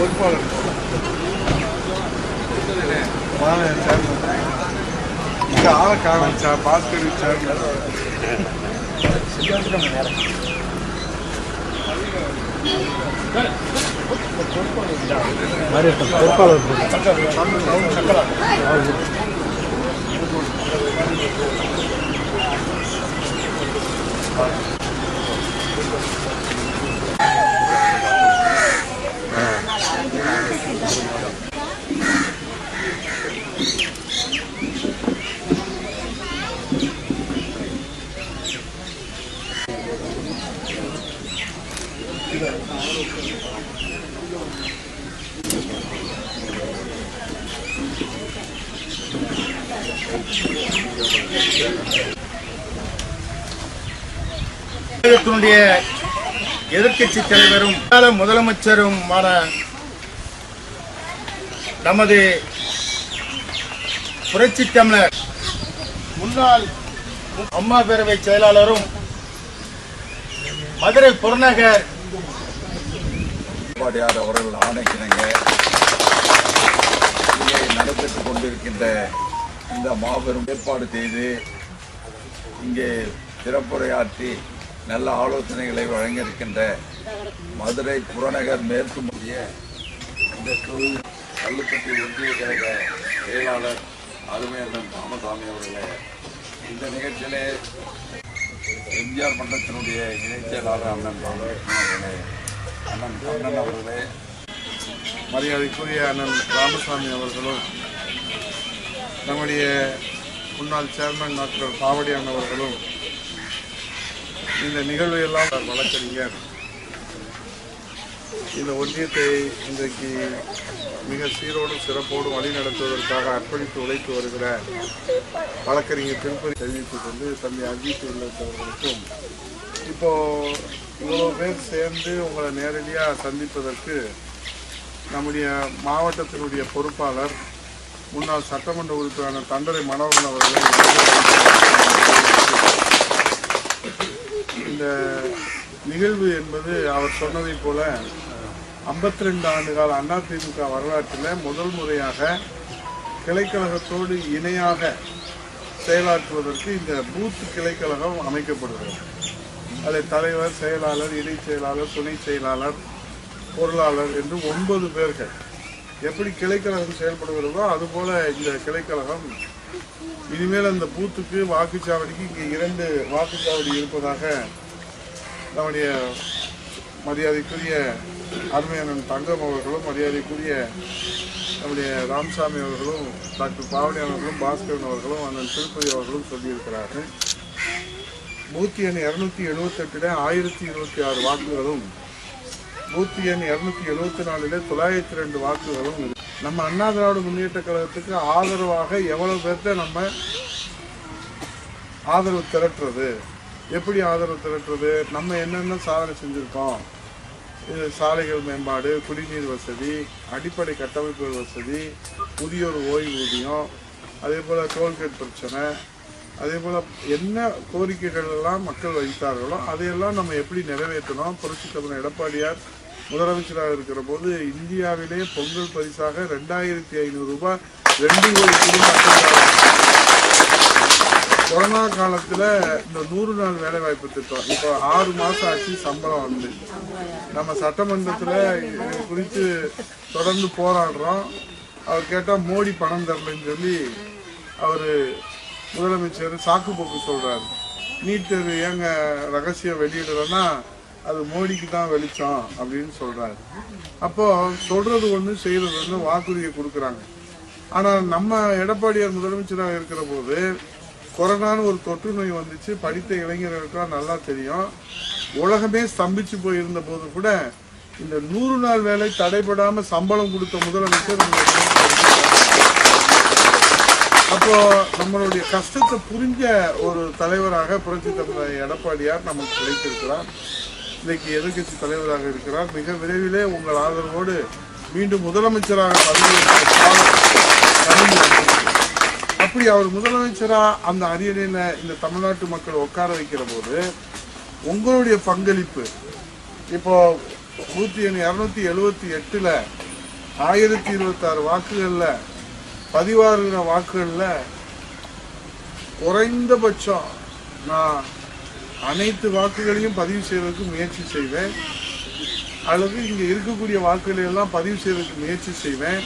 பொறுப்பாளர். வாங்க சேர்மன். இங்க ஆளை காணும். Sir Bhaskar chairman. தமிழகத்தினுடைய எதிர்க்கட்சி தலைவரும் முதலமைச்சரும் முதலமைச்சருமான நமது புரட்சி தமிழர் முன்னாள் அம்மா பேரவை செயலாளரும் மதுரை புறநகர் பாடியார் அவர்கள் ஆணைக்கிணங்க இங்கே நடைபெற்றுக் கொண்டிருக்கின்ற இந்த மாபெரும் ஏற்பாடு செய்து இங்கே சிறப்புரையாற்றி நல்ல ஆலோசனைகளை வழங்க இருக்கின்ற மதுரை புறநகர் மேற்கு முடிய இந்த தொழில் கல்லுப்பட்டி ஒன்றிய கழக செயலாளர் அருமையண்ணன் ராமசாமி அவர்களே இந்த நிகழ்ச்சியிலே எம்ஜிஆர் மன்றத்தினுடைய இணைச் செயலாளர் அண்ணன் ராமகிருஷ்ணன் அவர்களே அண்ணன் கண்ணன் அவர்களே மரியாதைக்குரிய அண்ணன் ராமசாமி அவர்களும் நம்முடைய முன்னாள் சேர்மன் டாக்டர் பாவடியான் அவர்களும் இந்த நிகழ்வு எல்லாம் வழக்கறிஞர் இந்த ஒன்றியத்தை இன்றைக்கு மிக சீரோடும் சிறப்போடும் வழிநடத்துவதற்காக அர்ப்பணித்து உழைத்து வருகிற வழக்கறிஞர் திருப்பதி தெரிவித்துக் கொண்டு தம்பி அஜித் உள்ளிட்டவர்களுக்கும் இப்போ இவ்வளோ பேர் சேர்ந்து உங்களை நேரடியாக சந்திப்பதற்கு நம்முடைய மாவட்டத்தினுடைய பொறுப்பாளர் முன்னாள் சட்டமன்ற உறுப்பினர் தண்டரை மனோகரன் அவர்கள் இந்த நிகழ்வு என்பது அவர் சொன்னதைப் போல 52 ரெண்டு ஆண்டு கால அதிமுக வரலாற்றில் முதல் முறையாக கிளைக்கழகத்தோடு இணையாக செயலாற்றுவதற்கு இந்த பூத் கிளைக்கழகம் அமைக்கப்படுகிறது. அதில் தலைவர் செயலாளர் இணைச் செயலாளர் துணை செயலாளர் பொருளாளர் என்று ஒன்பது பேர்கள். எப்படி கிளைக்கழகம் செயல்படுகிறதோ அதுபோல் இந்த கிளைக்கழகம் இனிமேல் அந்த பூத்துக்கு வாக்குச்சாவடிக்கு இங்கே இரண்டு வாக்குச்சாவடி இருப்பதாக நம்முடைய மரியாதைக்குரிய அருமையான தங்கம் அவர்களும் மரியாதைக்குரிய நம்முடைய ராமசாமி அவர்களும் டாக்டர் பாவனி அவர்களும் பாஸ்கரன் அவர்களும் அண்ணன் திருப்பதி அவர்களும் சொல்லியிருக்கிறார்கள். நூற்றி எண் இரநூத்தி எழுபத்தெட்டில் ஆயிரத்தி இருபத்தி ஆறு வாக்குகளும் நூற்றி எண் இரநூத்தி எழுபத்தி நாலில் தொள்ளாயிரத்தி ரெண்டு வாக்குகளும் நம்ம அண்ணா திராவிட முன்னேற்ற கழகத்துக்கு ஆதரவாக எவ்வளவு பேர்த்த நம்ம ஆதரவு திரட்டுறது? எப்படி ஆதரவு திரட்டுறது? நம்ம என்னென்ன சாதனை செஞ்சுருக்கோம்? சாலைகள் மேம்பாடு குடிநீர் வசதி அடிப்படை கட்டமைப்பு வசதி முதியோர் ஓய்வூதியம் அதே போல் டோல்கேட் பிரச்சனை அதே போல் என்ன கோரிக்கைகள் எல்லாம் மக்கள் வைத்தார்களோ அதையெல்லாம் நம்ம எப்படி நிறைவேற்றணும்? புரட்சி தலைவர் எடப்பாடியார் முதலமைச்சராக இருக்கிற போது இந்தியாவிலே பொங்கல் பரிசாக ரெண்டாயிரத்தி ஐநூறு ரூபாய் ரெண்டு கோடி குடும்ப கொரோனா காலத்தில் இந்த நூறு நாள் வேலை வாய்ப்பு திட்டம் இப்போ ஆறு மாதம் ஆச்சு சம்பளம் வந்து. நம்ம சட்டமன்றத்தில் குறித்து தொடர்ந்து போராடுறோம். அவர் கேட்டால் மோடி பணம் தரலன்னு சொல்லி அவர் முதலமைச்சர் சாக்கு போக்கு சொல்கிறார் நீட் தேர்வு ஏங்க ரகசியம் வெளியிடலைன்னா அது மோடிக்கு தான் வெளிச்சம் அப்படின்னு சொல்கிறாரு அப்போது சொல்கிறது ஒன்று செய்கிறது ஒன்று வாக்குறுதியை கொடுக்குறாங்க. ஆனால் நம்ம எடப்பாடியார் முதலமைச்சராக இருக்கிற போது கொரோனான்னு ஒரு தொற்று நோய் வந்துச்சு. படித்த இளைஞர்களுக்கெல்லாம் நல்லா தெரியும். உலகமே ஸ்தம்பிச்சு போயிருந்த போது கூட இந்த நூறு நாள் வேலை தடைபடாம சம்பளம் கொடுத்த முதலமைச்சர் அப்போ நம்மளுடைய கஷ்டத்தை புரிஞ்ச ஒரு தலைவராக புரட்சி தலைவர் எடப்பாடியார் நமக்கு கிடைத்திருக்கிறார். இன்னைக்கு எதிர்கட்சி தலைவராக இருக்கிறார். மிக விரைவிலே உங்கள் ஆதரவோடு மீண்டும் முதலமைச்சராக பதவி அப்படி அவர் முதலமைச்சராக அந்த அரியணையில் இந்த தமிழ்நாட்டு மக்கள் உட்கார வைக்கிற போது உங்களுடைய பங்களிப்பு இப்போ நூற்றி இரநூத்தி எழுபத்தி எட்டில் ஆயிரத்தி இருபத்தாறு வாக்குகளில் பதிவாறுகிற வாக்குகளில் குறைந்தபட்சம் நான் அனைத்து வாக்குகளையும் பதிவு செய்வதற்கு முயற்சி செய்வேன். அல்லது இங்கே இருக்கக்கூடிய வாக்குகளை எல்லாம் பதிவு செய்வதற்கு முயற்சி செய்வேன்.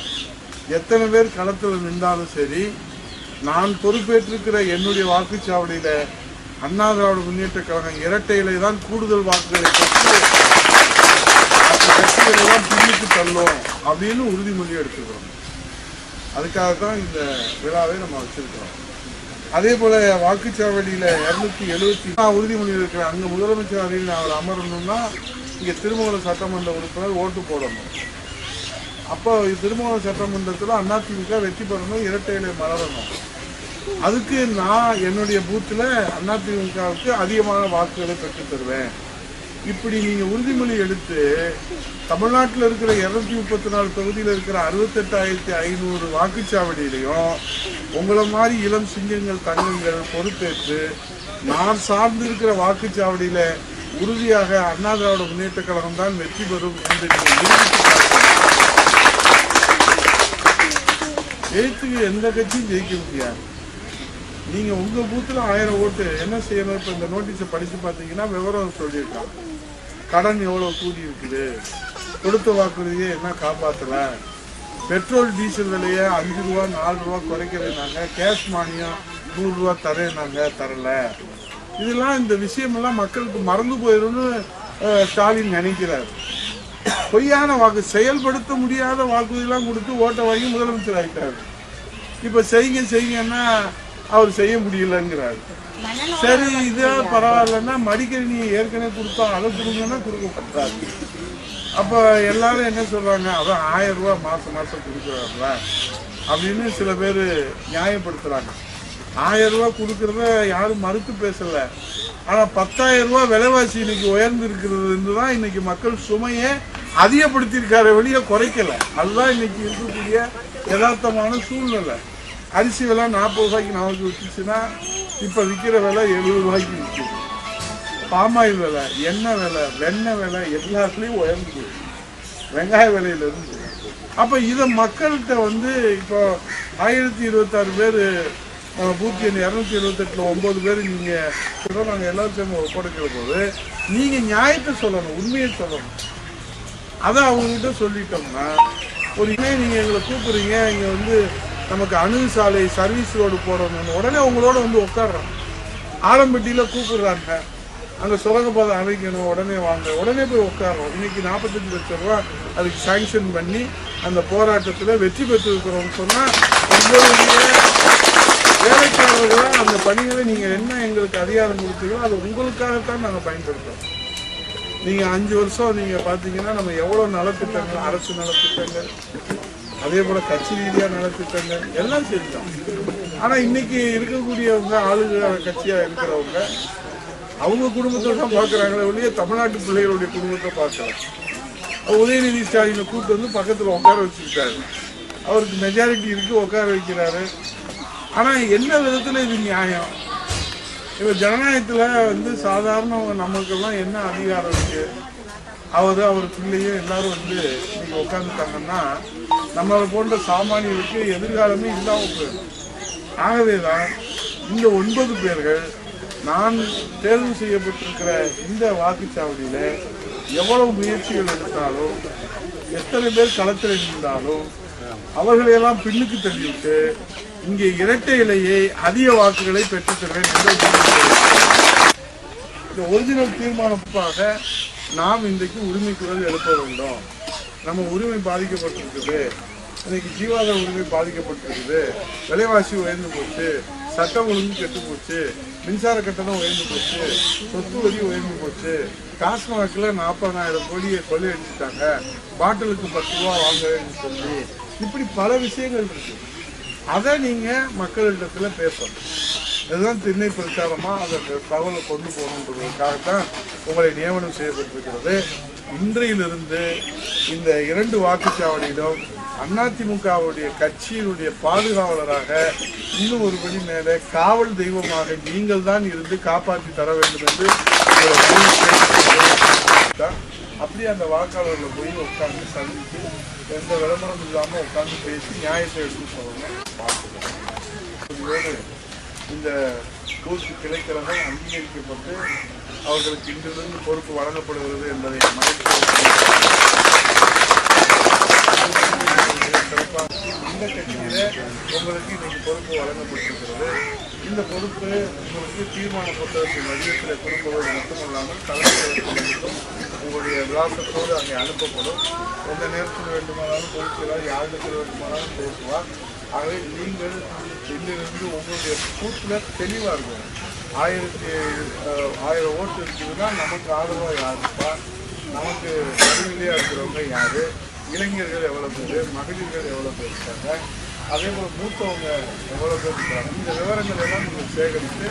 எத்தனை பேர் களத்தில் நின்றாலும் சரி நான் பொறுப்பேற்றிருக்கிற என்னுடைய வாக்குச்சாவடியில அண்ணா திராவிட முன்னேற்ற கழகம் இரட்டையிலே தான் கூடுதல் வாக்குகளை பெற்று கட்சிகளை பின்னுக்கு தள்ளும் அப்படின்னு உறுதிமொழி எடுத்துக்கிறோம் அதுக்காக தான் இந்த விழாவை நம்ம வச்சிருக்கிறோம். அதே போல வாக்குச்சாவடியில இருநூத்தி எழுபத்தி உறுதிமொழி இருக்கிற அங்க முதலமைச்சர் அறையில் அவர் அமரணும்னா இங்க திருமங்கலம் சட்டமன்ற உறுப்பினர் ஓட்டு போடணும். அப்போ திருமங்கலம் சட்டமன்றத்தில் அதிமுக வெற்றி பெறணும் இரட்டையில மலரணும். அதுக்கு நான் என்னுடைய பூத்தில் அதிமுகவுக்கு அதிகமான வாக்குகளை பெற்று தருவேன். இப்படி நீங்கள் உறுதிமொழி எடுத்து தமிழ்நாட்டில் இருக்கிற இருநூத்தி முப்பத்தி நாலு தொகுதியில் இருக்கிற அறுபத்தெட்டாயிரத்தி ஐநூறு வாக்குச்சாவடியிலையும் உங்களை மாதிரி இளம் சிங்கங்கள் தங்கங்கள் பொறுப்பேற்று நான் சார்ந்து இருக்கிற வாக்குச்சாவடியில் உறுதியாக அண்ணா திராவிட முன்னேற்ற கழகம் தான் வெற்றி பெறும் என்று ஜெயித்துக்கு எந்த கட்சியும் ஜெயிக்க முடியாது. நீங்க உங்க பூத்துல ஆயிரம் ஓட்டு. என்ன செய்யணும்? இப்ப இந்த நோட்டீஸை படிச்சு பார்த்தீங்கன்னா விவரம் சொல்லியிருக்காங்க. கடன் எவ்வளவு கூடி இருக்குது? கொடுத்த வாக்குறுதியை என்ன காப்பாத்தல? பெட்ரோல் டீசல் விலையை அஞ்சு ரூபா நாலு ரூபா குறைக்கிறேனாங்க கேஷ் மானியம் நூறு ரூபா தரேனாங்க தரல. இதெல்லாம் இந்த விஷயமெல்லாம் மக்களுக்கு மறந்து போயிடும்னு ஸ்டாலின் நினைக்கிறார். பொய்யான வாக்கு செயல்படுத்த முடியாத வாக்குறுதியெல்லாம் கொடுத்து ஓட்டை வாங்கி முதலமைச்சர் ஆகிட்டார் இப்போ செய்யுங்க செய்யுங்கன்னா அவர் செய்ய முடியலங்கிறார். சரி இது பரவாயில்லன்னா மடிக்கணினி ஏற்கனவே கொடுத்தோம் அதை கொடுங்கன்னா கொடுக்க மாட்டாரு அப்ப எல்லாரும் என்ன சொல்றாங்க? அதான் ஆயிரம் ரூபாய் மாசம் மாசம் கொடுக்குறாங்களா அப்படின்னு சில பேர் நியாயப்படுத்துறாங்க. ஆயிரம் ரூபாய் கொடுக்கறத யாரும் மறுத்து பேசல. ஆனா பத்தாயிரம் ரூபாய் விலைவாசி இன்னைக்கு உயர்ந்து இருக்கிறது தான் இன்னைக்கு மக்கள் சுமையை அதிகப்படுத்தியிருக்காரு வெளியே குறைக்கல. அதுதான் இன்னைக்கு இருக்கக்கூடிய யதார்த்தமான சூழ்நிலை. அரிசி விலை நாற்பது ரூபாய்க்கு நமக்கு விற்றுச்சுன்னா இப்போ விற்கிற விலை எழுபது ரூபாய்க்கு விற்கிது பாமாயில் விலை எண்ணெய் விலை வெண்ணெய் விலை எல்லாத்துலேயும் உயர்ந்து வெங்காய விலையிலேருந்து அப்போ இதை மக்கள்கிட்ட வந்து இப்போ ஆயிரத்தி இருபத்தாறு பேர் பூத்தி இரநூத்தி இருபத்தெட்டில் ஒம்பது பேர் நீங்கள் நாங்கள் எல்லாரும் சேர்ந்து ஒப்படைக்கிற போது நீங்கள் நியாயத்தை சொல்லணும் உண்மையை சொல்லணும். அதை அவங்ககிட்ட சொல்லிட்டோம்னா ஒரு இணைய நீங்கள் எங்களை கூப்பிடுறீங்க இங்கே வந்து நமக்கு அணு சாலை சர்வீஸ் ரோடு போடணும்னு உடனே உங்களோட வந்து உட்காடுறாங்க ஆலம்பட்டியில் கூப்பிடுறாங்க. அங்கே சுரங்கப்பாதை அமைக்கணும். உடனே வாங்க. உடனே போய் உட்காரோம் இன்னைக்கு நாற்பத்தஞ்சு லட்சம் ரூபா அதுக்கு சாங்ஷன் பண்ணி அந்த போராட்டத்தில் வெற்றி பெற்றிருக்கிறோம்னு சொன்னால் வேலைக்காரர்களாக அந்த பணிகளை நீங்கள் என்ன எங்களுக்கு அதிகாரம் கொடுத்தீங்களோ அது உங்களுக்காகத்தான் நாங்கள் பயன்படுத்துகிறோம் நீங்கள் அஞ்சு வருஷம் நீங்கள் பார்த்தீங்கன்னா நம்ம எவ்வளோ நலத்திட்டங்கள் அரசு நலத்திட்டங்கள் அதே போல் கட்சி ரீதியாக நலத்திட்டங்கள் எல்லாம் செஞ்சோம் ஆனால் இன்னைக்கு இருக்கக்கூடியவங்க ஆளுக கட்சியாக இருக்கிறவங்க அவங்க குடும்பத்தை தான் பார்க்குறாங்களே ஒழிய தமிழ்நாட்டு பிள்ளைகளுடைய குடும்பத்தை பார்க்கலாம் உதயநிதி ஸ்டாலினை கூப்பிட்டு வந்து பக்கத்தில் உட்கார வச்சுக்கிட்டாரு. அவருக்கு மெஜாரிட்டி இருக்கு உட்கார வைக்கிறாரு. ஆனால் என்ன விதத்தில் இது நியாயம்? இப்போ ஜனநாயகத்தில் வந்து சாதாரண நமக்கெல்லாம் என்ன அதிகாரம் இருக்குது அவர் அவர் பிள்ளையும் எல்லாரும் வந்து இன்னைக்கு உட்காந்துட்டாங்கன்னா நம்மளை போன்ற சாமானியர்களுக்கு எதிர்காலமே இல்லாமல் போயிடும். ஆகவே தான் இந்த ஒன்பது பேர்கள் நான் தேர்வு செய்யப்பட்டிருக்கிற இந்த வாக்குச்சாவடியில் எவ்வளவு முயற்சிகள் எடுத்தாலும் எத்தனை பேர் களத்தில் இருந்தாலும் அவர்களையெல்லாம் பின்னுக்கு தள்ளிவிட்டு இங்கே இரட்டை இலையை அதிக வாக்குகளை பெற்றுத்தருவேன் இந்த ஒரிஜினல் தீர்மானமாக நாம் இன்றைக்கு உரிமை குரல் எழுப்ப வேண்டும். நம்ம உரிமை பாதிக்கப்பட்டிருக்குது. இன்னைக்கு ஜீவாதார உரிமை பாதிக்கப்பட்டிருக்குது. விலைவாசி உயர்ந்து போச்சு. சட்டம் ஒழுங்கு கெட்டு போச்சு. மின்சார கட்டணம் உயர்ந்து போச்சு. சொத்து வரி உயர்ந்து போச்சு. டாஸ்மாகில் நாற்பதாயிரம் கோடியை கொள்ளையடிச்சிட்டாங்க. பாட்டிலுக்கு பத்து ரூபா வாங்குறேன்னு சொல்லி. இப்படி பல விஷயங்கள் இருக்கு. அதை நீங்கள் மக்களிடத்தில் பேசணும். இதுதான் திண்ணை பிரச்சாரமாக அதை தகவலை கொண்டு போகணுன்றதுக்காகத்தான் உங்களை நியமனம் செய்யப்பட்டிருக்கிறது. இன்றையிலிருந்து இந்த இரண்டு வாக்குச்சாவடியிலும் அதிமுகவுடைய கட்சியினுடைய பாதுகாவலராக இன்னும் ஒரு படி மேலே காவல் தெய்வமாக நீங்கள் தான் இருந்து காப்பாற்றி தர வேண்டும் என்று அப்படியே அந்த வாக்காளர்களை போய் உட்காந்து சந்தித்து எந்த விளம்பரம் இல்லாமல் உட்காந்து பேசி நியாயத்தை எடுத்து சொல்லணும் பார்த்துக்கலாம். இந்த பூத்து கிளைக்கழகம் அங்கீகரிக்கப்பட்டு அவர்களுக்கு இன்றிலிருந்து பொறுப்பு வழங்கப்படுகிறது என்பதை சிறப்பாக இந்த கட்சியில உங்களுக்கு இன்னைக்கு பொறுப்பு வழங்கப்பட்டிருக்கிறது. இந்த பொறுப்பு உங்களுக்கு தீர்மான புத்தகத்தின் வடிவத்தில் கொடுப்பது மட்டுமல்லாமல் தலைமையிலும் உங்களுடைய விளாசத்தோடு அங்கே அனுப்பப்படும். எந்த நேரத்தில் வேண்டுமானாலும் பொறுக்கிறார் யாருக்கு வேண்டுமானாலும் பேசுவார் ஆகவே நீங்கள் இன்றிலிருந்து உங்களுடைய பூத்தில் தெளிவாக இருக்கும் ஆயிரத்தி ஆயிரம் ஓட்டு இருக்குதுன்னா நமக்கு ஆதரவாக யார் இருப்பா நமக்கு நடுநிலையாக இருக்கிறவங்க யார்? இளைஞர்கள் எவ்வளோ பேர்? மகளிர்கள் எவ்வளோ பேர் இருக்காங்க? அதே போல் மூத்தவங்க எவ்வளோ பேர் இருக்காங்க? இந்த விவரங்கள் எல்லாம் நம்ம சேகரித்து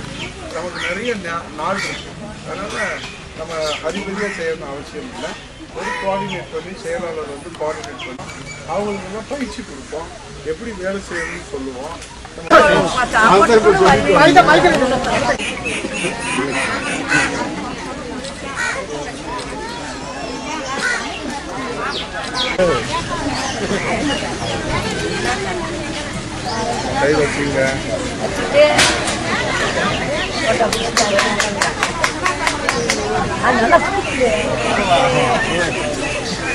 நமக்கு நிறைய நாள் இருக்கு. அதனால் நம்ம அதிபதியாக செய்யணும்னு அவசியம் இல்லை. ஒரு கோஆர்டினேட் பண்ணி செயலாளர் வந்து கோஆர்டினேட் பண்ணி அவங்களுக்கு பயிற்சி கொடுப்போம். எப்படி வேலை செய்யணும்னு சொல்லுவோம். 많이 다 많이 다 저희 도친가 아, 나나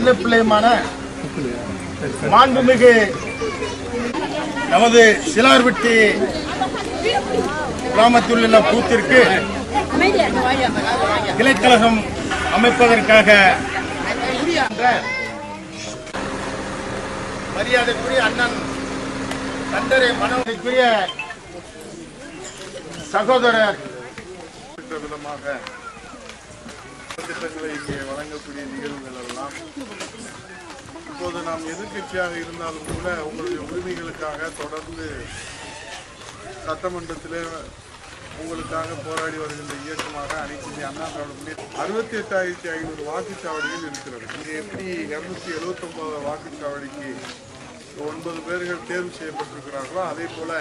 தொகுதியின் செல்லப்பிள்ளையுமான மாண்புமிகு நமது சிலார்பட்டி கிராமத்தில் உள்ள பூத்திற்கு கிளைக்கழகம் அமைப்பதற்காக மரியாதைக்குரிய அண்ணன் கண்டரை மனதைக்குரிய சகோதரர். விதமாக திட்டங்களை இங்கே வழங்கக்கூடிய நிகழ்வுகள் எல்லாம் இப்போது நாம் எதிர்க்கட்சியாக இருந்தாலும் கூட உங்களுடைய உரிமைகளுக்காக தொடர்ந்து சட்டமன்றத்தில் உங்களுக்காக போராடி வருகின்ற இயக்கமாக அனைத்து அண்ணா திராவிட அறுபத்தி எட்டாயிரத்தி ஐநூறு வாக்குச்சாவடிகள் இருக்கிறது. இங்கே எப்படி இரநூத்தி எழுபத்தொம்போது வாக்குச்சாவடிக்கு ஒன்பது பேர்கள் தேர்வு செய்யப்பட்டிருக்கிறார்களோ அதே போல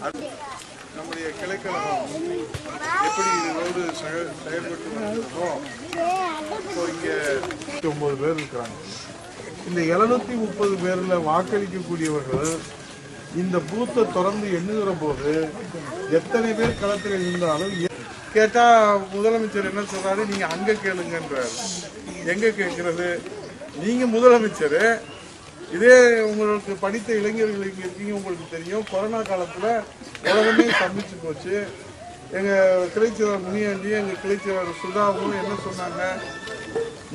அது- நம்முடைய கிளைக்கழகம் எப்படி இதோடு செயல்பட்டு வருகிறதோ இப்போ இங்கே ஒன்பது பேர் இருக்கிறாங்க. இந்த எழுநூத்தி முப்பது பேர்ல வாக்களிக்கக்கூடியவர்கள் இந்த பூத்தை தொடர்ந்து எண்ணுகிற போது எத்தனை பேர் களத்தில் இருந்தாலும் எ- முதலமைச்சர் என்ன சொல்கிறாரு நீங்கள் அங்கே கேளுங்கன்றார். எங்கே கேட்குறது? நீங்கள் முதலமைச்சர் இதே உங்களுக்கு படித்த இளைஞர்கள் இங்கே இருக்கீங்க உங்களுக்கு தெரியும். கொரோனா காலத்தில் உலகமே சந்திச்சு போச்சு. எங்கள் கிளைச்சவர் முனியாண்டி எங்கள் கிளைச்சவர் சுதாவும் என்ன சொன்னாங்க?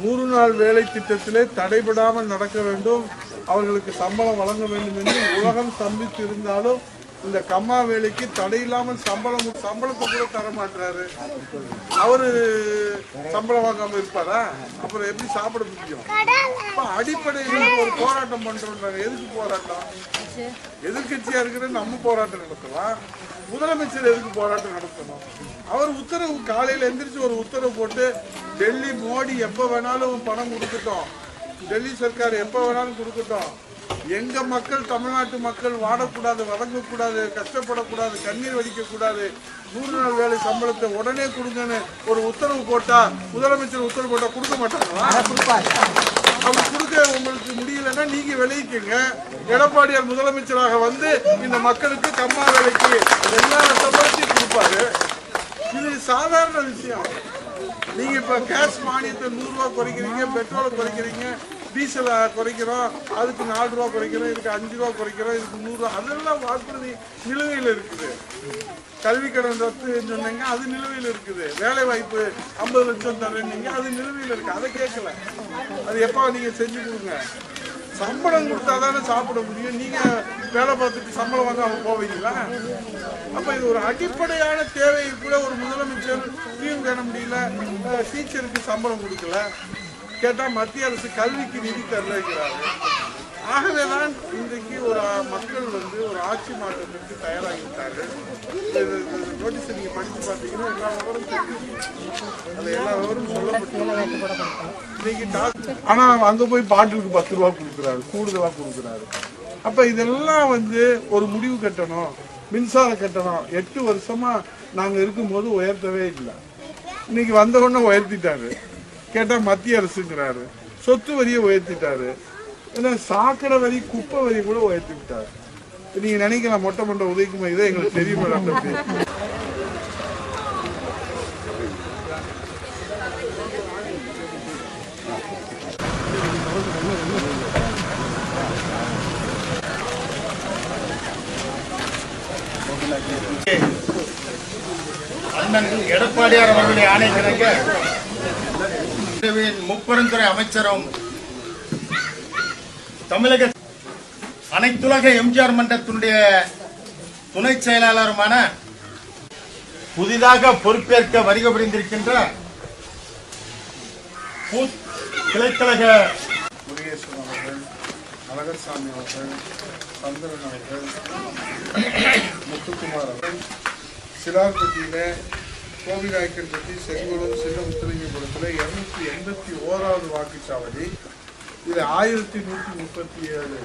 நூறு நாள் வேலை திட்டத்திலே தடைபடாமல் நடக்க வேண்டும். அவர்களுக்கு சம்பளம் வழங்க வேண்டும் என்று உலகம் சந்தித்து இருந்தாலும் இந்த கம்மா வேலைக்கு தடை இல்லாமல் சம்பளம் சம்பளத்தை கூட தர மாட்டாரு அவரு சம்பளம் வாங்காம இருப்பாரா? அப்புறம் எப்படி சாப்பிட முடியும்? அடிப்படையில் ஒரு போராட்டம் பண்றோம் எதுக்கு போராட்டம்? எதிர்கட்சியா இருக்கிற நம்ம போராட்டம் நடத்தலாம். முதலமைச்சர் எதுக்கு போராட்டம் நடத்தணும்? அவர் உத்தரவு காலையில எந்திரிச்சு ஒரு உத்தரவு போட்டு டெல்லி மோடி எப்ப வேணாலும் பணம் கொடுக்கட்டும். டெல்லி சர்க்கார் எப்ப வேணாலும் கொடுக்கட்டும். எங்க மக்கள் தமிழ்நாட்டு மக்கள் வாடக்கூடாது வதங்கக்கூடாது கஷ்டப்படக்கூடாது கண்ணீர் வடிக்கக்கூடாது நூறு நாள் வேலை சம்பளத்தை உடனே கொடுங்கன்னு ஒரு உத்தரவு போட்டா முதலமைச்சர் உத்தரவு போட்டா கொடுக்க மாட்டாங்களா? அப்படி கொடுக்க உங்களுக்கு முடியலன்னா நீங்க விளைவிக்கங்க எடப்பாடியார் முதலமைச்சராக வந்து இந்த மக்களுக்கு கம்மா வேலைக்கு எல்லா சம்பளத்தையும் கொடுப்பாரு. இது சாதாரண விஷயம். நீங்க இப்ப கேஸ் மானியத்தை நூறு ரூபாய் குறைக்கிறீங்க பெட்ரோலை குறைக்கிறீங்க டீசலை குறைக்கிறோம் அதுக்கு நாலு ரூபா குறைக்கிறோம் இதுக்கு அஞ்சு ரூபா குறைக்கிறோம் இதுக்கு நூறுரூவா அதெல்லாம் வாக்குறுதி நிலுவையில் இருக்குது. கல்வி கடன் ரத்து சொன்னீங்க அது நிலுவையில் இருக்குது. வேலை வாய்ப்பு ஐம்பது லட்சம் தரேன்னீங்க அது நிலுவையில் இருக்குது அதை கேட்கல. அது எப்போ நீங்கள் செஞ்சு கொடுங்க. சம்பளம் கொடுத்தா தானே சாப்பிட முடியும். நீங்கள் வேலை பார்த்துட்டு சம்பளம் வாங்க அவங்க போவீங்களா? அப்போ இது ஒரு அடிப்படையான தேவை கூட ஒரு முதலமைச்சர் தீர்வு காண முடியல. டீச்சருக்கு சம்பளம் கொடுக்கல. கேட்டால் மத்திய அரசு கல்விக்கு நிதி தரலைங்கிறாரு ஆகவேதான் இன்றைக்கு ஒரு மக்கள் வந்து ஒரு ஆட்சி மாற்றத்திற்கு தயாராகிவிட்டார்கள் நோட்டீஸ் நீங்கள் படித்து பார்த்தீங்கன்னா எல்லா விவரம் தெரியும். அது எல்லா விவரம் சொல்லப்பட்டு இன்னைக்கு டாக்- ஆனா போய் பாட்டிலுக்கு பத்து ரூபா கொடுக்குறாரு. கூடுதலாக கொடுக்குறாரு. அப்போ இதெல்லாம் வந்து ஒரு முடிவு கட்டணும். மின்சார கட்டணம். எட்டு வருஷமாக நாங்கள் இருக்கும்போது உயர்த்தவே இல்லை. இன்னைக்கு வந்த உடனே உயர்த்திட்டாரு. கேட்டால் மத்திய அரசுங்கிறாரு. சொத்து வரியை உயர்த்திட்டாரு. ஏன்னா சாக்கடை வரி குப்பை வரி கூட உயர்த்தி விட்டாரு நீங்க நினைக்கலாம் மொட்டை மொட்டை உதவிக்குமா இதை எங்களுக்கு தெரியுமா தம்பி அண்ணன் எடப்பாடியார் அவர்களுடைய ஆணைக்கிணங்க முப்பெருந்துறை அமைச்சரும் தமிழக அனைத்துலக எம்ஜிஆர் மன்றத்தினுடைய துணை செயலாளருமான புதிதாக பொறுப்பேற்க வருகை புரிந்திருக்கின்ற பூத் கிளைக்கழக முருகேஸ்வரன் அவர்கள் அழகர்சாமி அவர்கள் சந்திரன் அவர்கள் முத்துக்குமார் அவர்கள் சிலார்பட்டியில கோவிலாய்க்கன்பட்டி செங்கோலம் சின்னமுத்திரங்கபுரத்தில் இரநூத்தி எண்பத்தி ஓராவது வாக்குச்சாவடி. இது ஆயிரத்தி நூற்றி முப்பத்தி ஏழு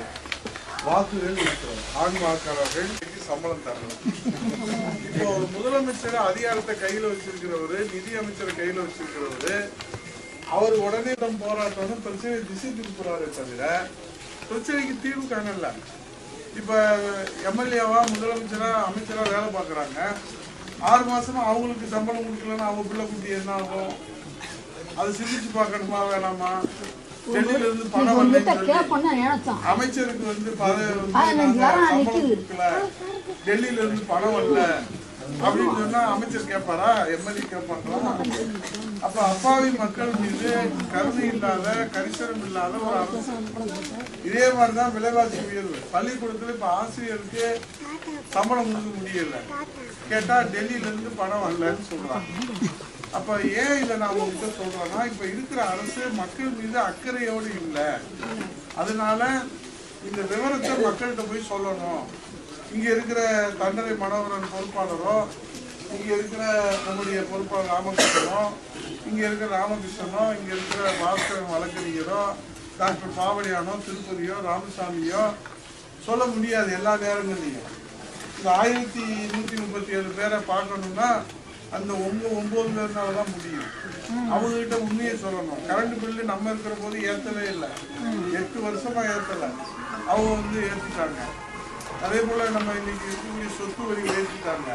வாக்குகள் இருக்கிறது. ஆண் வாக்காளர்கள் சம்பளம் தரணும். இப்போ ஒரு முதலமைச்சர் அதிகாரத்தை கையில வச்சிருக்கிறவரு நிதி அமைச்சரை கையில அவர் உடனே தம் போராட்டம் பிரச்சனை திசை திருப்புறாரே தவிர பிரச்சனைக்கு தீர்வு காணல. இப்ப எம்எல்ஏவா முதலமைச்சரா அமைச்சரா வேலை பார்க்கறாங்க. ஆறு மாசமா அவங்களுக்கு சம்பளம் கொடுக்கலன்னா அவங்க பிள்ளை குட்டி என்ன ஆகும்? அது சிந்திச்சு பார்க்கணுமா வேணாமா? டெல்லியில இருந்து பணம் நினைச்சோம் அமைச்சருக்கு வந்து பதவி வந்து. கொடுக்கல. டெல்லியில இருந்து பணம் வரல. அப்படின்னு சொன்னா அமைச்சர் கேட்பாரா எம்எல்ஏ கேட்பாங்களா அப்ப அப்பாவி மக்கள் மீது கருணை இல்லாத கரிசனம் இல்லாத ஒரு அரசு. இதே மாதிரிதான் விலைவாசி உயர்வு. பள்ளிக்கூடத்துல இப்ப ஆசிரியருக்கு சம்பளம் கொடுக்க முடியல. கேட்டா டெல்லியில இருந்து பணம் வரலன்னு சொல்றாங்க. அப்ப ஏன் இதை நான் உங்ககிட்ட சொல்றேன்னா இப்ப இருக்கிற அரசு மக்கள் மீது அக்கறையோடு இல்லை. அதனால இந்த விவரத்தை மக்கள்கிட்ட போய் சொல்லணும். இங்க இருக்கிற தண்டனை மனோகரன் பொறுப்பாளரோ இங்க இருக்கிற நம்முடைய பொறுப்பாளர் ராமகிருஷ்ணனோ இங்க இருக்கிற ராமகிருஷ்ணனோ இங்க இருக்கிற பாஸ்கரன் வழக்கறிஞரோ டாக்டர் பாவடியானோ திருப்பதியோ ராமசாமியோ சொல்ல முடியாது எல்லா நேரங்கள்லையும். இந்த ஆயிரத்தி நூத்தி முப்பத்தி ஏழு பேரை பார்க்கணும்னா அந்த ஒன்பது ஒன்பது பேர்னால தான் முடியும். அவங்க கிட்ட உண்மையை சொல்லணும். கரண்ட் பில்லு நம்ம இருக்கிற போது ஏத்தவே இல்லை. எட்டு வருஷமா ஏத்தல. அவங்க வந்து ஏத்திட்டாங்க. அதே போல் நம்ம இன்னைக்கு இருக்கக்கூடிய சொத்து வரி உயர்த்திட்டாங்க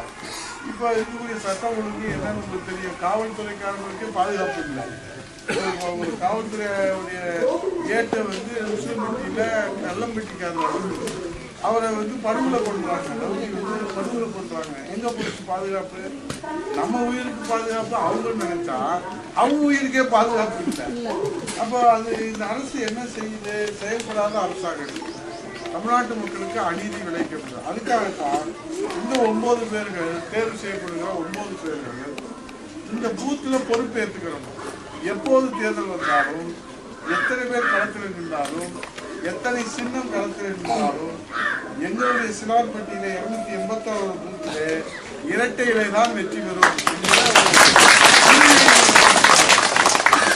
இப்போ இருக்கக்கூடிய சட்டம் ஒழுங்கு என்னன்னு உங்களுக்கு தெரியும். காவல்துறைக்காரங்களுக்கே பாதுகாப்பு இல்லை. ஒரு- காவல்துறையுடைய ஏட்டை வந்து முஸ்லிம்பட்டியில கள்ளம்பட்டிக்காரர் அவரை வந்து படுகொலை பண்ணுறாங்க ரவுடி வந்து படுகொலை பண்ணுறாங்க எங்கே போச்சு பாதுகாப்பு? நம்ம உயிருக்கு பாதுகாப்பு அவங்க நினைச்சா அவங்க உயிருக்கே பாதுகாப்பு இல்லை. அப்போ அது இந்த அரசு என்ன செய்யுது? செயல்படாத அரசாங்கம். தமிழ்நாட்டு மக்களுக்கு அநீதி விளைவிக்கப்படுது அதுக்காகத்தான் இந்த ஒன்பது பேர்கள் தேர்வு செய்யப்படுகிற ஒன்பது பேர்கள் இந்த பூத்தில் பொறுப்பேற்றுக்கிறோம் எப்போது தேர்தல் வந்தாலும் எத்தனை பேர் களத்தில் நின்றாலும் எத்தனை சின்னம் களத்தில் நின்றாலும் எங்களுடைய சிலார்பட்டியில இருநூத்தி எண்பத்தாறு பூத்திலே இரட்டை இலை தான் வெற்றி பெறும்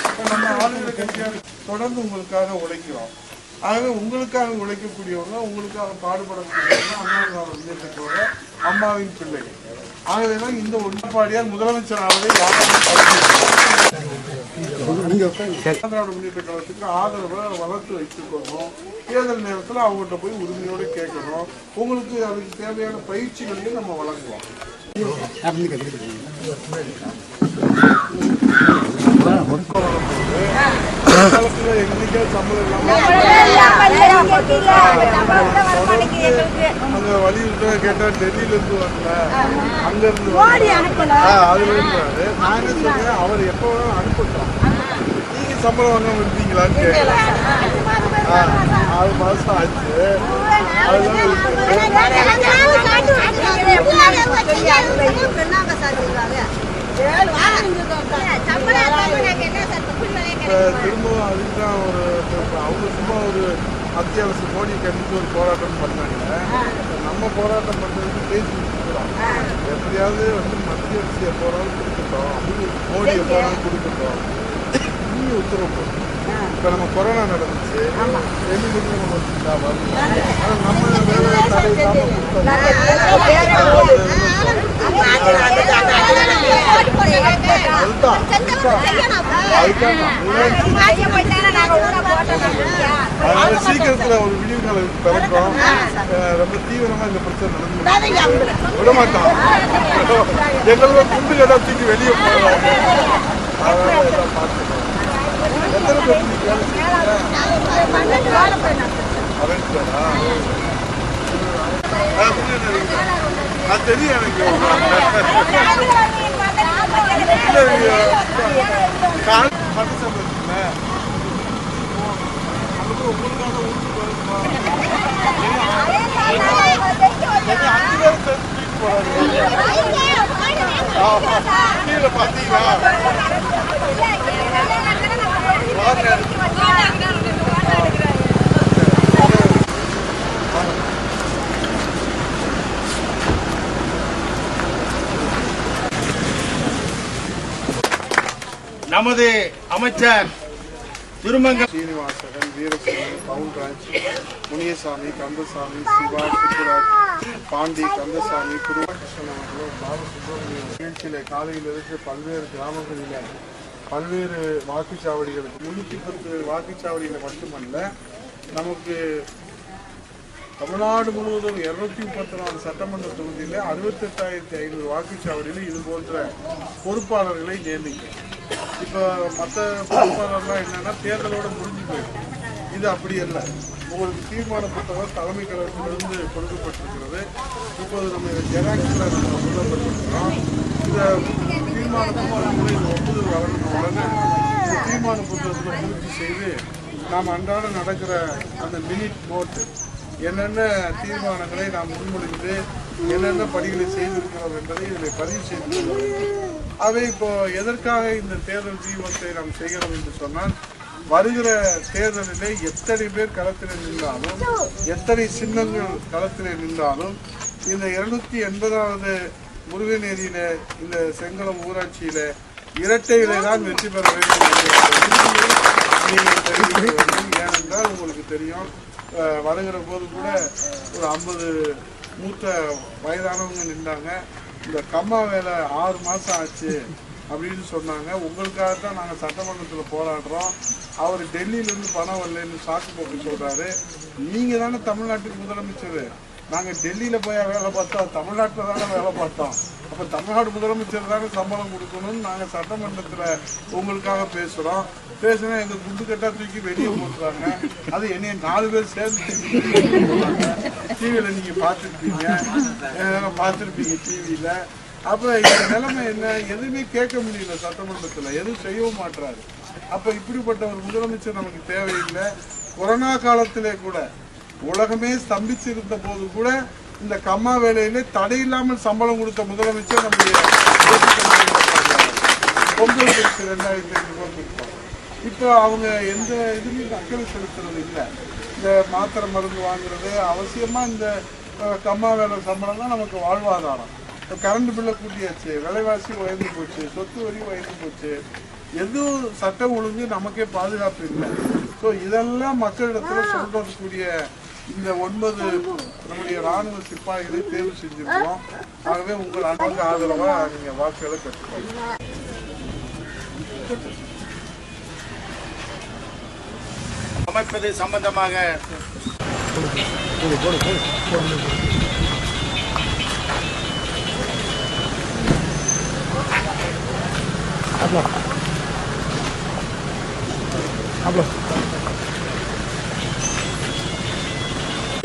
இப்போ நம்ம ஆளுநர் கட்சியாக தொடர்ந்து உங்களுக்காக உழைக்கிறோம். ஆகவே உங்களுக்காக உழைக்கக்கூடியவங்க உங்களுக்காக பாடுபடக்கூடியவங்க அண்ணா முன்னேற்றத்தோட அம்மாவின் பிள்ளைகள் ஆகவேதான் இந்த ஒன்றுபாடியால் முதலமைச்சர் ஆவதை யாரும் முன்னேற்ற கழகத்துக்கு ஆதரவை வளர்த்து வைத்துக்கணும் தேர்தல் நேரத்தில் அவங்ககிட்ட போய் உரிமையோடு கேட்கணும். உங்களுக்கு அதுக்கு தேவையான பயிற்சிகளையும் நம்ம வழங்குவோம் காலத்துல எங்களுக்கே சம்பளம் இல்லாம அங்க வலியுறுத்த கேட்டா டெல்லியில இருந்து வரல அங்க இருந்து அதுல இருந்தாரு நான் சொல்றேன் அவர் எப்ப வேணாலும் நீங்க சம்பளம் வாங்க வந்தீங்களான்னு கேட்டேன் ஆறு மாசம் ஆச்சு அதெல்லாம் திரும்பவும் அதுக்கு தான் ஒரு அவங்க சும்மா ஒரு அரசு மோடி கண்டித்து ஒரு போராட்டம் பண்ணாங்க நம்ம போராட்டம் பண்றதுக்கு பேசி கொடுக்குறோம் எப்படியாவது வந்து மத்திய அரசு எப்போனாலும் கொடுக்கட்டும் மோடி எப்போனாலும் கொடுக்கட்டும் நீ உத்தரவு போடு. இப்ப நம்ம கொரோனா நடந்துச்சு ரெண்டு முடிவு நம்ம வரல தடை கொடுத்தோம் அதனால சீக்கிரத்துல ஒரு விடிவு காலம் பிறக்கும் ரொம்ப தீவிரமா இந்த பிரச்சனை நடந்து விட மாட்டோம் எங்களோட குண்டு கடை தூக்கி வெளியே போடுறாங்க அதனால எல்லாம் பார்த்துக்கணும் எத்தனை பேர் இன்னைக்கு அது தெரியும் எனக்கு பட்டு சம்பளத்துல அதுக்கு உங்களுக்காக ஊருக்கு அஞ்சு பேர் சேர்த்து போறாங்க. கீழே பாத்தீங்களா நமது அமைச்சர் திருமங்கல் சீனிவாசகன் வீரசாமி பவுன்ராஜ் முனியசாமி கந்தசாமி சிவா சுப்புராஜ் பாண்டி கந்தசாமி குருவாகிருஷ்ணன் அவர்களும் பாபு சுப்பிரமணியம் நிகழ்ச்சியில காலையிலிருந்து பல்வேறு கிராமங்களில் பல்வேறு வாக்குச்சாவடிகளுக்கு முன்னூற்றி பத்து வாக்குச்சாவடிகளை மட்டுமல்ல நமக்கு தமிழ்நாடு முழுவதும் இருநூத்தி முப்பத்தி நாலு சட்டமன்ற தொகுதியில் அறுபத்தெட்டாயிரத்தி ஐநூறு வாக்குச்சாவடியில் இது போன்ற பொறுப்பாளர்களை நியமிக்கும் இப்போ மற்ற பொறுப்பாளர்லாம் என்னன்னா தேர்தலோட முடிஞ்சு போயிடும் இது அப்படி இல்லை. உங்களுக்கு தீர்மான புத்தகம் தலைமை கழகத்திலிருந்து கொடுக்கப்பட்டிருக்கிறது. இப்போது நம்ம இதை ஜெராக்ஸில் நம்ம சொல்லப்பட்டிருக்கிறோம் இந்த தீர்மானத்தும் புத்தகத்தில் இது ஒப்புதல் வழங்கின உடனே இந்த தீர்மான புத்தகத்தில் பூர்த்தி செய்து நாம் அன்றாடம் நடக்கிற அந்த மினிட் நோட்டு என்னென்ன தீர்மானங்களை நாம் முன்மொழிந்து என்னென்ன பணிகளை செய்திருக்கிறோம் என்பதை இதில் பதிவு செய்திருக்கிறோம் அவை இப்போ எதற்காக இந்த தேர்தல் தீபத்தை நாம் செய்கிறோம் என்று சொன்னால் வருகிற தேர்தலிலே எத்தனை பேர் களத்தில் நின்றாலும் எத்தனை சின்னங்கள் களத்தில் நின்றாலும் இந்த இருநூத்தி எண்பதாவது முருகநேரியில இந்த செங்கலம் ஊராட்சியில இரட்டையிலே தான் வெற்றி பெற வேண்டும் தெரிவிக்க வேண்டும். ஏனென்றால் உங்களுக்கு தெரியும் வருகிற போது கூட ஒரு ஐம்பது மூத்த வயதானவங்க நின்றாங்க. இந்த கம்மா வேலை ஆறு மாதம் ஆச்சு அப்படின்னு சொன்னாங்க. உங்களுக்காக தான் நாங்கள் சட்டமன்றத்தில் போராடுறோம். அவர் டெல்லியிலேருந்து பணம் வரலன்னு சாக்கு போட்டு சொல்கிறாரு நீங்கள் தானே தமிழ்நாட்டுக்கு முதலமைச்சர். நாங்கள் டெல்லியில் போய் வேலை பார்த்தோம் தமிழ்நாட்டில் தானே வேலை பார்த்தோம். அப்போ தமிழ்நாடு முதலமைச்சர் தானே சம்பளம் கொடுக்கணும்னு நாங்கள் சட்டமன்றத்தில் உங்களுக்காக பேசுகிறோம் பேசுனா எங்கள் குண்டு கட்டாக தூக்கி வெளியே போட்டுறாங்க அது என்னைய நாலு பேர் சேர்ந்து டிவியில் நீங்கள் பார்த்துருப்பீங்க. பார்த்துருப்பீங்க டிவியில் அப்போ இந்த நிலைமை என்ன? எதுவுமே கேட்க முடியல சட்டமன்றத்தில். எதுவும் செய்யவும் மாட்டுறாரு அப்போ இப்படிப்பட்ட ஒரு முதலமைச்சர் நமக்கு தேவையில்லை. கொரோனா காலத்திலே கூட உலகமே ஸ்தம்பிச்சிருந்த போது கூட இந்த கம்மா வேலையிலே தடையில்லாமல் சம்பளம் கொடுத்த முதலமைச்சர் நம்முடைய பொங்கல் பரிசு ரெண்டாயிரத்தி ஐநூறு இப்போ அவங்க எந்த இதுலையும் அக்கறை செலுத்துறது இல்லை. இந்த மாத்திரை மருந்து வாங்குறது அவசியமா இந்த கம்மா வேலை சம்பளம் தான் நமக்கு வாழ்வாதாரம். இப்போ கரண்ட் பில்லை கூட்டியாச்சு விலைவாசி உயர்ந்து போச்சு சொத்து வரி உயர்ந்து போச்சு. எதுவும் சட்டம் ஒழுங்கு நமக்கே பாதுகாப்பு இல்லை. ஸோ இதெல்லாம் மக்களிடத்துல சொல்றதுக்குரிய இந்த ஒன்பது நம்முடைய ராணுவ சிப்பாய்களை தேர்வு செஞ்சிருக்கோம் ஆகவே உங்கள் அன்புக்கு ஆதரவா நீங்க வாக்குகளை பெற்றுக்கோங்க அமைப்பது சம்பந்தமாக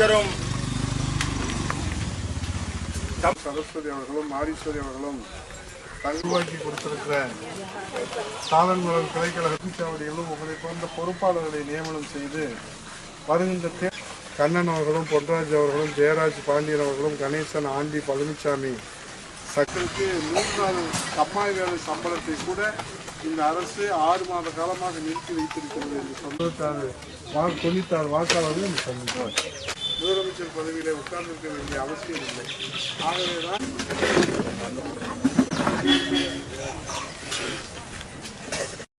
தரும் சரஸ்வதி அவர்களும் மாரீஸ்வரி அவர்களும் தங்கவாக்கி கொடுத்திருக்கிற சாலன் மலர் கலைக்கழக சாவடிகளும் உங்களை போன்ற பொறுப்பாளர்களை நியமனம் செய்து வருகின்ற தே கண்ணன் அவர்களும் பொன்ராஜ் அவர்களும் ஜெயராஜ் பாண்டியன் அவர்களும் கணேசன் ஆண்டி பழனிசாமி சக்கருக்கு நூறு நாள் கம்மாய் வேலை சம்பளத்தை கூட இந்த அரசு ஆறு மாத காலமாக நிறுத்தி வைத்திருக்கிறது என்று தொண்ணூத்தாறு வா தொண்ணூத்தாறு வாக்காளர்கள் சந்தித்தார் முதலமைச்சர் பதவியில உட்கார்ந்திருக்க வேண்டிய அவசியம் இல்லை. ஆகவேதான்